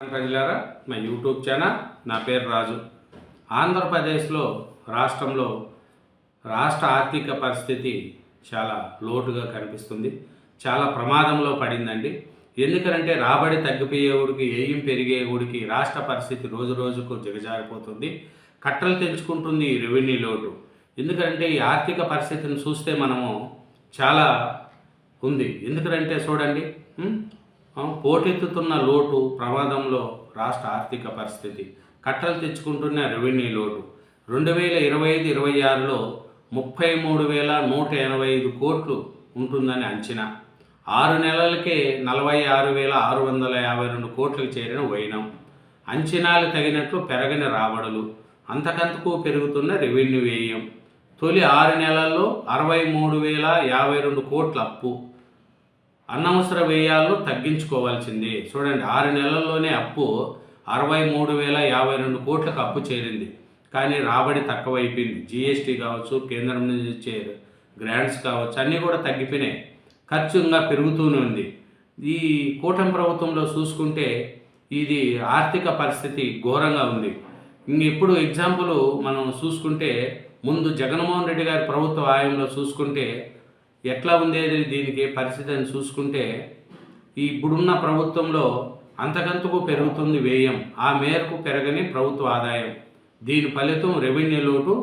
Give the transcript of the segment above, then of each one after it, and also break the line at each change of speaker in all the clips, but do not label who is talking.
ప్రజలారా. మా YouTube channel నా పేరు రాజు. ఆంధ్రప్రదేశ్లో రాష్ట్రంలో రాష్ట్ర ఆర్థిక పరిస్థితి చాలా లోటుగా కనిపిస్తుంది. చాలా ప్రమాదంలో పడిందండి. ఎందుకంటే రాబడి తగ్గిపోయేవుడికి ఏయం పెరిగేవుడికి రాష్ట్ర పరిస్థితి రోజు రోజుకు దిగజారిపోతుంది. కట్టలు తెంచుకుంటుంది ఈ రెవెన్యూ లోటు. ఎందుకంటే ఈ ఆర్థిక పరిస్థితిని చూస్తే మనము చాలా ఉంది. ఎందుకంటే చూడండి. పోటెత్తుతున్న లోటు ప్రమాదంలో రాష్ట్ర ఆర్థిక పరిస్థితి. కట్టలు తెచ్చుకుంటున్న రెవెన్యూ లోటు. రెండు వేల ఇరవై ఐదు ఇరవై ఆరులో ముప్పై మూడు వేల నూట ఎనభై ఐదు కోట్లు ఉంటుందని అంచనా. ఆరు నెలలకే నలభై ఆరు వేల ఆరు వందల యాభై రెండు కోట్లకు చేరిన వైనం. అంచనాలు తగినట్లు పెరగని రాబడులు. అంతకంతకు పెరుగుతున్న రెవెన్యూ వ్యయం. తొలి ఆరు నెలల్లో అరవై మూడు వేల యాభై రెండు కోట్ల అప్పు. అనవసర వ్యయాలను తగ్గించుకోవాల్సిందే. చూడండి ఆరు నెలల్లోనే అప్పు అరవై మూడు వేల యాభై రెండు కోట్లకు అప్పు చేరింది. కానీ రాబడి తక్కువైపోయింది. జీఎస్టీ కావచ్చు కేంద్రం నుంచి ఇచ్చే గ్రాంట్స్ కావచ్చు అన్నీ కూడా తగ్గిపోయినాయి. ఖర్చు ఇంకా పెరుగుతూనే ఉంది. ఈ కూటమి ప్రభుత్వంలో చూసుకుంటే ఇది ఆర్థిక పరిస్థితి ఘోరంగా ఉంది. ఇప్పుడు ఎగ్జాంపుల్ మనం చూసుకుంటే ముందు జగన్మోహన్ రెడ్డి గారి ప్రభుత్వ ఆయంలో చూసుకుంటే ఎట్లా ఉండేది దీనికి పరిస్థితి అని చూసుకుంటే ఈ ఇప్పుడున్న ప్రభుత్వంలో అంతకంతకు పెరుగుతుంది వ్యయం. ఆ మేరకు పెరగని ప్రభుత్వ ఆదాయం. దీని ఫలితం రెవెన్యూ లోటు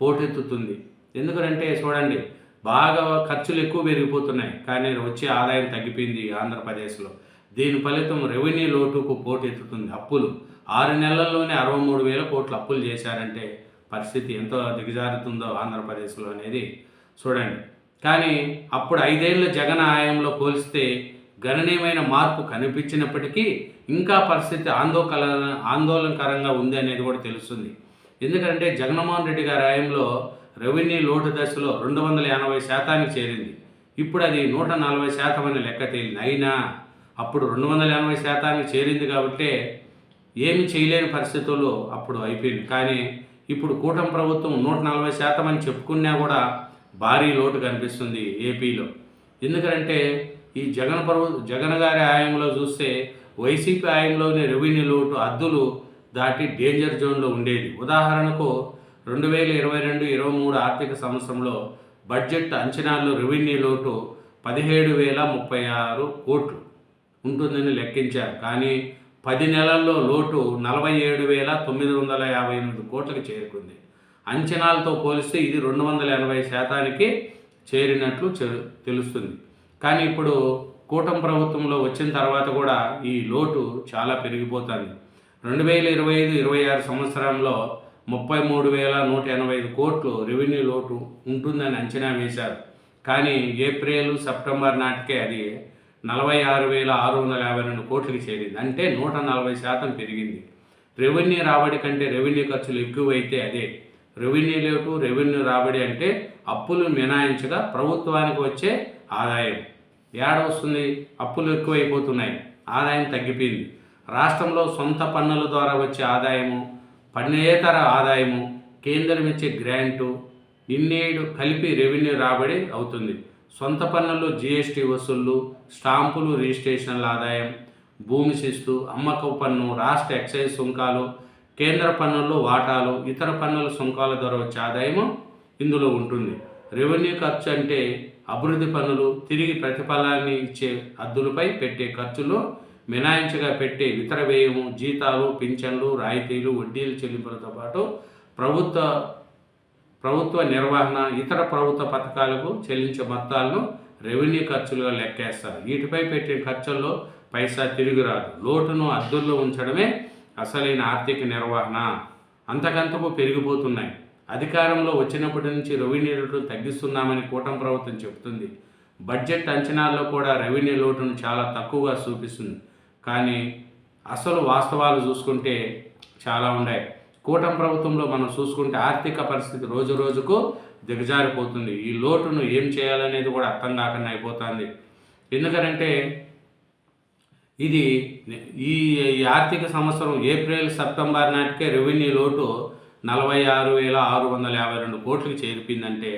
పోటెత్తుతుంది. ఎందుకంటే చూడండి బాగా ఖర్చులు ఎక్కువ పెరిగిపోతున్నాయి. కానీ వచ్చే ఆదాయం తగ్గిపోయింది ఆంధ్రప్రదేశ్లో. దీని ఫలితం రెవెన్యూ లోటుకు పోటెత్తుతుంది అప్పులు. ఆరు నెలల్లోనే అరవై మూడు వేల కోట్లు అప్పులు చేశారంటే పరిస్థితి ఎంతో దిగజారుతుందో ఆంధ్రప్రదేశ్లో అనేది. చూడండి కానీ అప్పుడు ఐదేళ్ళ జగన్ ఆయంలో పోలిస్తే గణనీయమైన మార్పు కనిపించినప్పటికీ ఇంకా పరిస్థితి ఆందోళన ఆందోళనకరంగా ఉంది అనేది కూడా తెలుస్తుంది. ఎందుకంటే జగన్మోహన్ రెడ్డి గారి హయాంలో రెవెన్యూ లోటు దశలో రెండు వందల ఎనభై శాతానికి చేరింది. ఇప్పుడు అది నూట నలభై శాతం అని లెక్క తేలింది. అయినా అప్పుడు రెండు వందల ఎనభై శాతానికి చేరింది కాబట్టి ఏమి చేయలేని పరిస్థితుల్లో అప్పుడు అయిపోయింది కానీ ఇప్పుడు కూటమి ప్రభుత్వం నూట నలభై శాతం అని చెప్పుకున్నా కూడా భారీ లోటు కనిపిస్తుంది ఏపీలో. ఎందుకంటే ఈ జగన్ పర్వ జగన్ గారి ఆయంలో చూస్తే వైసీపీ ఆయంలోని రెవెన్యూ లోటు అద్దులు దాటి డేంజర్ జోన్లో ఉండేది. ఉదాహరణకు రెండు వేల ఇరవై రెండు ఇరవై మూడు ఆర్థిక సంవత్సరంలో బడ్జెట్ అంచనాల్లో రెవెన్యూ లోటు పదిహేడు వేల ముప్పై ఆరు కోట్లు ఉంటుందని లెక్కించారు. కానీ పది నెలల్లో లోటు నలభై ఏడు వేల తొమ్మిది వందల యాభై ఎనిమిది కోట్లకు చేరుకుంది. అంచనాలతో పోలిస్తే ఇది రెండు వందల ఎనభై శాతానికి చేరినట్లు చె- తెలుస్తుంది. కానీ ఇప్పుడు కూటమి ప్రభుత్వంలో వచ్చిన తర్వాత కూడా ఈ లోటు చాలా పెరిగిపోతుంది. రెండు వేల ఇరవై ఐదు ఇరవై ఆరు సంవత్సరంలో ముప్పై మూడు వేల నూట ఎనభై ఐదు కోట్లు రెవెన్యూ లోటు ఉంటుందని అంచనా వేశారు. కానీ ఏప్రిల్ సెప్టెంబర్ నాటికే అది నలభై ఆరు వేల ఆరు వందల యాభై రెండు కోట్లకి చేరింది. అంటే నూట నలభై శాతం పెరిగింది. రెవెన్యూ రాబడి కంటే రెవెన్యూ ఖర్చులు ఎక్కువైతే అదే. రెవెన్యూ లోటు రెవెన్యూ రాబడి అంటే అప్పులు మినాయించగా ప్రభుత్వానికి వచ్చే ఆదాయం. ఏడ వస్తుంది అప్పులు ఎక్కువైపోతున్నాయి. ఆదాయం తగ్గిపోయింది. రాష్ట్రంలో సొంత పన్నుల ద్వారా వచ్చే ఆదాయము పన్నేతర ఆదాయము కేంద్రం ఇచ్చే గ్రాంటు ఇన్నేడు కలిపి రెవెన్యూ రాబడి అవుతుంది. సొంత పన్నులు జీఎస్టీ వసూళ్ళు స్టాంపులు రిజిస్ట్రేషన్ల ఆదాయం భూమి శిస్తు అమ్మకపు పన్ను రాష్ట్ర ఎక్సైజ్ సుంకాలు కేంద్ర పన్నుల్లో వాటాలు ఇతర పన్నుల సుంకాల ద్వారా వచ్చే ఆదాయము ఇందులో ఉంటుంది. రెవెన్యూ ఖర్చు అంటే అభివృద్ధి పనులు తిరిగి ప్రతిఫలాన్ని ఇచ్చే అద్దులపై పెట్టే ఖర్చులు మినాయించగా పెట్టే ఇతర వ్యయము జీతాలు పింఛన్లు రాయితీలు వడ్డీలు చెల్లింపులతో పాటు ప్రభుత్వ ప్రభుత్వ నిర్వహణ ఇతర ప్రభుత్వ పథకాలకు చెల్లించే మొత్తాలను రెవెన్యూ ఖర్చులుగా లెక్కేస్తారు. వీటిపై పెట్టిన ఖర్చుల్లో పైసా తిరిగి రాదు. లోటును అద్దుల్లో ఉంచడమే అసలైన ఆర్థిక నిర్వహణ అంతకంతకు పెరిగిపోతున్నాయి. అధికారంలో వచ్చినప్పటి నుంచి రెవెన్యూ లోటును తగ్గిస్తున్నామని కూటమి ప్రభుత్వం చెబుతుంది. బడ్జెట్ అంచనాల్లో కూడా రెవెన్యూ లోటును చాలా తక్కువగా చూపిస్తుంది. కానీ అసలు వాస్తవాలు చూసుకుంటే చాలా ఉన్నాయి. కూటమి ప్రభుత్వంలో మనం చూసుకుంటే ఆర్థిక పరిస్థితి రోజు రోజుకు దిగజారిపోతుంది. ఈ లోటును ఏం చేయాలనేది కూడా అర్థం కాకుండా అయిపోతుంది. ఎందుకంటే ఇది ఈ ఆర్థిక సంవత్సరం ఏప్రిల్ సెప్టెంబర్ నాటికే రెవెన్యూ లోటు నలభై ఆరు వేల ఆరు వందల యాభై రెండు కోట్లకు చేరిపోయిందంటే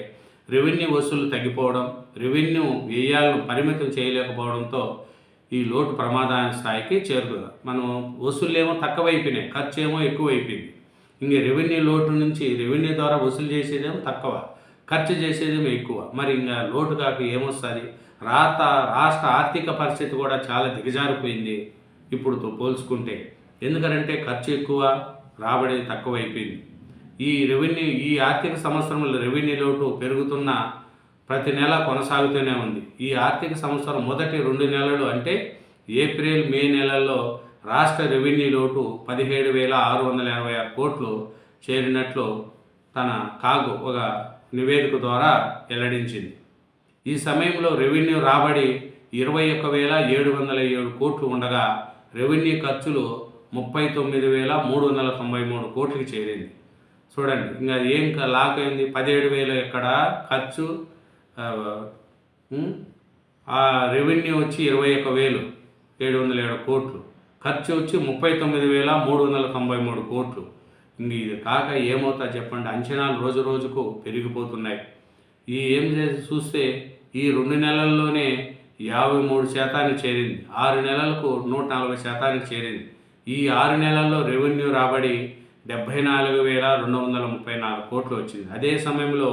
రెవెన్యూ వసూలు తగ్గిపోవడం రెవెన్యూ వ్యయాలను పరిమితం చేయలేకపోవడంతో ఈ లోటు ప్రమాదాల స్థాయికి చేరుకుంది. మనం వసూళ్ళు ఏమో తక్కువైపోయినాయి ఖర్చు ఏమో ఎక్కువైపోయింది. ఇంక రెవెన్యూ లోటు నుంచి రెవెన్యూ ద్వారా వసూలు చేసేదేమో తక్కువ ఖర్చు చేసేదేమో ఎక్కువ. మరి ఇంకా లోటు కాక ఏమొస్తుంది? రాత రాష్ట్ర ఆర్థిక పరిస్థితి కూడా చాలా దిగజారిపోయింది ఇప్పుడుతో పోల్చుకుంటే. ఎందుకంటే ఖర్చు ఎక్కువ రాబడి తక్కువైపోయింది. ఈ రెవెన్యూ ఈ ఆర్థిక సంవత్సరంలో రెవెన్యూ లోటు పెరుగుతున్న ప్రతి నెల కొనసాగుతూనే ఉంది. ఈ ఆర్థిక సంవత్సరం మొదటి రెండు నెలలు అంటే ఏప్రిల్ మే నెలల్లో రాష్ట్ర రెవెన్యూ లోటు పదిహేడు వేల ఆరు వందల ఎనభై ఆరు కోట్లు చేరినట్లు తన కాగు ఒక నివేదిక ద్వారా వెల్లడించింది. ఈ సమయంలో రెవెన్యూ రాబడి ఇరవై ఒక్క వేల ఏడు వందల ఏడు కోట్లు ఉండగా రెవెన్యూ ఖర్చులు ముప్పై తొమ్మిది వేల మూడు వందల తొంభై మూడు కోట్లకి చేరింది. చూడండి ఇంకా ఏం లాక్ అయింది? పదిహేడు వేలు ఎక్కడ? ఖర్చు ఆ, రెవెన్యూ వచ్చి ఇరవై ఒక్క వేలు ఏడు వందల ఏడు కోట్లు. ఖర్చు వచ్చి ముప్పై తొమ్మిది వేల మూడు వందల తొంభై మూడు కోట్లు. ఇంక ఇది కాక ఏమవుతా చెప్పండి? అంచనాలు రోజు రోజుకు పెరిగిపోతున్నాయి. ఈ ఏం చేసి చూస్తే ఈ రెండు నెలల్లోనే యాభై మూడు శాతానికి చేరింది. ఆరు నెలలకు నూట నలభై శాతానికి చేరింది. ఈ ఆరు నెలల్లో రెవెన్యూ రాబడి డెబ్బై నాలుగు వేల రెండు వందల ముప్పై నాలుగు కోట్లు వచ్చింది. అదే సమయంలో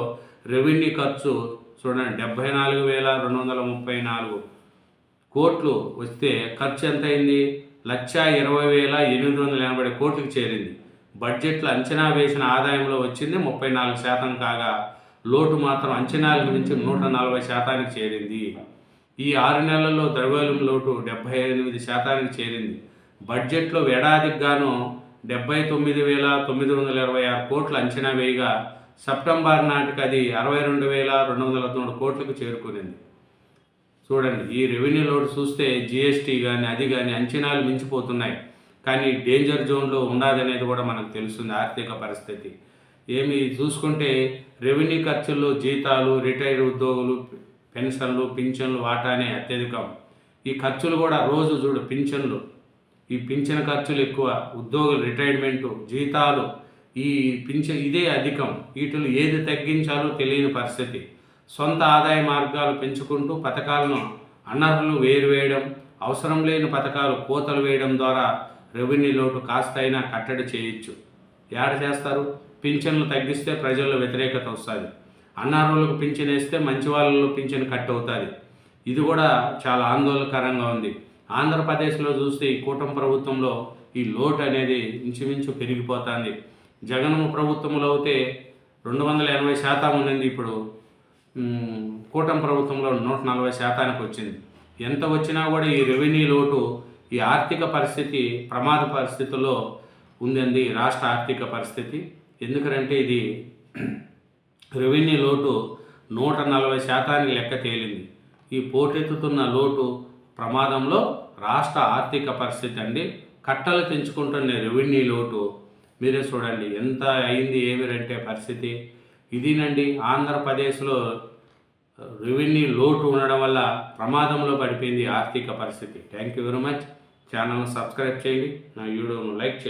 రెవెన్యూ ఖర్చు చూడండి డెబ్బై నాలుగు వేల రెండు వందల ముప్పై నాలుగు కోట్లు వస్తే ఖర్చు ఎంత అయింది? లక్ష ఇరవై వేల ఎనిమిది వందల ఎనభై కోట్లకు చేరింది. బడ్జెట్లో అంచనా వేసిన ఆదాయంలో వచ్చింది ముప్పై నాలుగు శాతం కాగా లోటు మాత్రం అంచనాల గురించి నూట నలభై శాతానికి చేరింది. ఈ ఆరు నెలల్లో ద్రవ్యోల్యం లోటు డెబ్బై ఎనిమిది శాతానికి చేరింది. బడ్జెట్లో ఏడాదికి గాను డెబ్బై తొమ్మిది వేల తొమ్మిది వందల ఇరవై ఆరు కోట్లు అంచనా వేయగా సెప్టెంబర్ నాటికి అది అరవై రెండు వేల రెండు వందల మూడు కోట్లకు చేరుకునింది. చూడండి ఈ రెవెన్యూ లోడ్ చూస్తే జిఎస్టీ కానీ అది కానీ అంచనాలు మించిపోతున్నాయి. కానీ డేంజర్ జోన్లో ఉండదనేది కూడా మనకు తెలుస్తుంది ఆర్థిక పరిస్థితి. ఏమి చూసుకుంటే రెవెన్యూ ఖర్చుల్లో జీతాలు రిటైర్డ్ ఉద్యోగులు పెన్షన్లు పింఛన్లు వాటానే అత్యధికం. ఈ ఖర్చులు కూడా రోజు చూడు పింఛన్లు. ఈ పింఛన్ ఖర్చులు ఎక్కువ ఉద్యోగులు రిటైర్మెంటు జీతాలు ఈ పింఛన్ ఇదే అధికం. వీటిలో ఏది తగ్గించాలో తెలియని పరిస్థితి. సొంత ఆదాయ మార్గాలు పెంచుకుంటూ పథకాలను అనర్హులు వేరువేయడం అవసరం లేని పథకాలు కోతలు వేయడం ద్వారా రెవెన్యూ లోటు కాస్తైనా కట్టడి చేయొచ్చు. ఏడ చేస్తారు? పింఛన్లు తగ్గిస్తే ప్రజల్లో వ్యతిరేకత వస్తుంది. అన్నారులకు పింఛన్ వేస్తే మంచి వాళ్ళలో పింఛన్ కట్ అవుతుంది. ఇది కూడా చాలా ఆందోళనకరంగా ఉంది. ఆంధ్రప్రదేశ్లో చూస్తే ఈ కూటమి ప్రభుత్వంలో ఈ లోటు అనేది ఇంచుమించు పెరిగిపోతుంది. జగన్ ప్రభుత్వంలో అయితే రెండు వందల ఎనభై శాతం ఉన్నది ఇప్పుడు. కూటమి ప్రభుత్వంలో నూట నలభై శాతానికి వచ్చింది. ఎంత వచ్చినా కూడా ఈ రెవెన్యూ లోటు ఈ ఆర్థిక పరిస్థితి ప్రమాద పరిస్థితుల్లో ఉందండి రాష్ట్ర ఆర్థిక పరిస్థితి. ఎందుకంటే ఇది రెవెన్యూ లోటు నూట నలభై శాతానికి లెక్క తేలింది. ఈ పోటెత్తుతున్న లోటు ప్రమాదంలో రాష్ట్ర ఆర్థిక పరిస్థితి అండి. కట్టలు తెంచుకుంటున్న రెవెన్యూ లోటు మీరే చూడండి. ఎంత అయింది ఏమిరంటే పరిస్థితి. ఇదినండి ఆంధ్రప్రదేశ్లో రెవెన్యూ లోటు ఉండడం వల్ల ప్రమాదంలో పడిపోయింది ఆర్థిక పరిస్థితి. Thank you very much. ఛానల్ను సబ్స్క్రైబ్ చేయండి. నా వీడియోను లైక్ చేయండి.